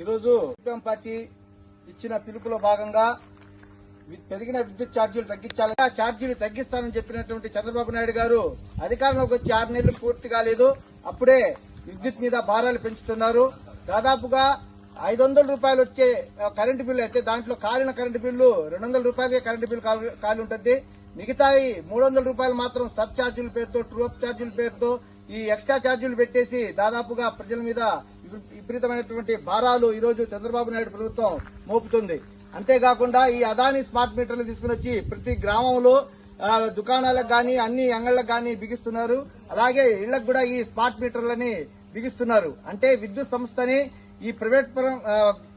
ఈరోజు CPM party ఇచ్చిన పిలుపులో భాగంగా పెరిగిన విద్యుత్ ఛార్జీలు తగ్గించాలి. ఆ ఛార్జీలు తగ్గిస్తానని చెప్పినటువంటి చంద్రబాబు నాయుడు గారు అధికారంలోకి వచ్చి ఆరు నెలలు పూర్తి కాలేదు. అప్పుడే విద్యుత్ మీద భారాలు పెంచుతున్నారు. దాదాపుగా ఐదు వందల రూపాయలు వచ్చే కరెంటు బిల్లు అయితే దాంట్లో కాలిన కరెంటు బిల్లు రెండు వందల రూపాయలకే కరెంటు బిల్లు కాలి- కాలి ఉంటుంది. మిగతాయి మూడు వందల రూపాయలు మాత్రం సబ్ ఛార్జీల పేరుతో ట్రూప్ ఛార్జీల పేరుతో ఈ ఎక్స్ట్రా ఛార్జీలు పెట్టేసి దాదాపుగా ప్రజల మీద విపరీతమైనటువంటి భారాలు ఈరోజు చంద్రబాబు నాయుడు ప్రభుత్వం మోపుతుంది. అంతేకాకుండా ఈ అదాని స్మార్ట్ మీటర్లు తీసుకుని వచ్చి ప్రతి గ్రామంలో దుకాణాలకు గాని అన్ని అంగళ్ళకు గాని బిగిస్తున్నారు. అలాగే ఇళ్ళకు కూడా ఈ స్మార్ట్ మీటర్లని బిగిస్తున్నారు. అంటే విద్యుత్ సంస్థని ఈ ప్రైవేట్ పరం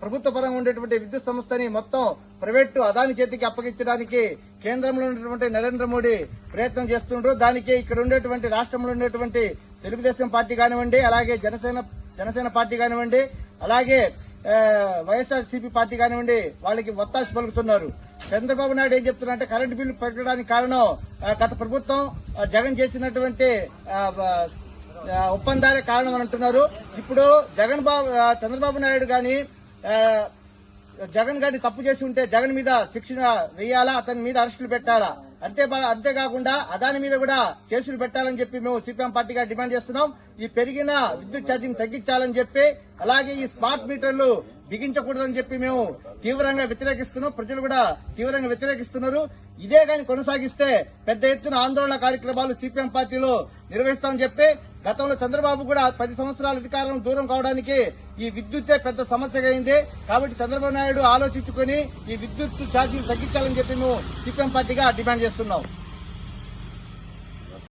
ప్రభుత్వ పరంగా ఉండేటువంటి విద్యుత్ సంస్థని మొత్తం ప్రైవేట్ అదాని చేతికి అప్పగించడానికి కేంద్రంలో ఉన్నటువంటి నరేంద్ర మోడీ ప్రయత్నం చేస్తుండ్రు. దానికి ఇక్కడ ఉండేటువంటి రాష్ట్రంలో ఉండేటువంటి తెలుగుదేశం పార్టీ కానివ్వండి అలాగే జనసేన జనసేన పార్టీ కానివ్వండి అలాగే వైఎస్ఆర్సీపీ పార్టీ కానివ్వండి వాళ్ళకి ఒత్తాసి పలుకుతున్నారు. చంద్రబాబు నాయుడు ఏం చెప్తున్నారంటే కరెంటు బిల్లు పెట్టడానికి కారణం గత ప్రభుత్వం జగన్ చేసినటువంటి ఒప్పందాలే కారణం అని అంటున్నారు. ఇప్పుడు జగన్ బాబు చంద్రబాబు నాయుడు గాని జగన్ గారిని తప్పు చేసి ఉంటే జగన్ మీద శిక్షణ వేయాలా? అతని మీద అరెస్టులు పెట్టాలా? అంతే అంతేకాకుండా అదాని మీద కూడా కేసులు పెట్టాలని చెప్పి మేము సిపిఎం పార్టీగా డిమాండ్ చేస్తున్నాం. ఈ పెరిగిన విద్యుత్ ఛార్జీని తగ్గించాలని చెప్పి అలాగే ఈ స్మార్ట్ మీటర్లు బిగించకూడదని చెప్పి మేము తీవ్రంగా వ్యతిరేకిస్తున్నాం. ప్రజలు కూడా తీవ్రంగా వ్యతిరేకిస్తున్నారు. ఇదే కానీ కొనసాగిస్తే పెద్ద ఎత్తున ఆందోళన కార్యక్రమాలు సిపిఎం పార్టీలో నిర్వహిస్తామని చెప్పి గతంలో చంద్రబాబు కూడా పది సంవత్సరాల అధికారం దూరం కావడానికి ఈ విద్యుత్తే పెద్ద సమస్యగా అయింది. కాబట్టి చంద్రబాబు నాయుడు ఆలోచించుకుని ఈ విద్యుత్ ఛార్జీలు తగ్గించాలని చెప్పి మేము సిపిఎం పార్టీగా డిమాండ్ చేస్తున్నాం.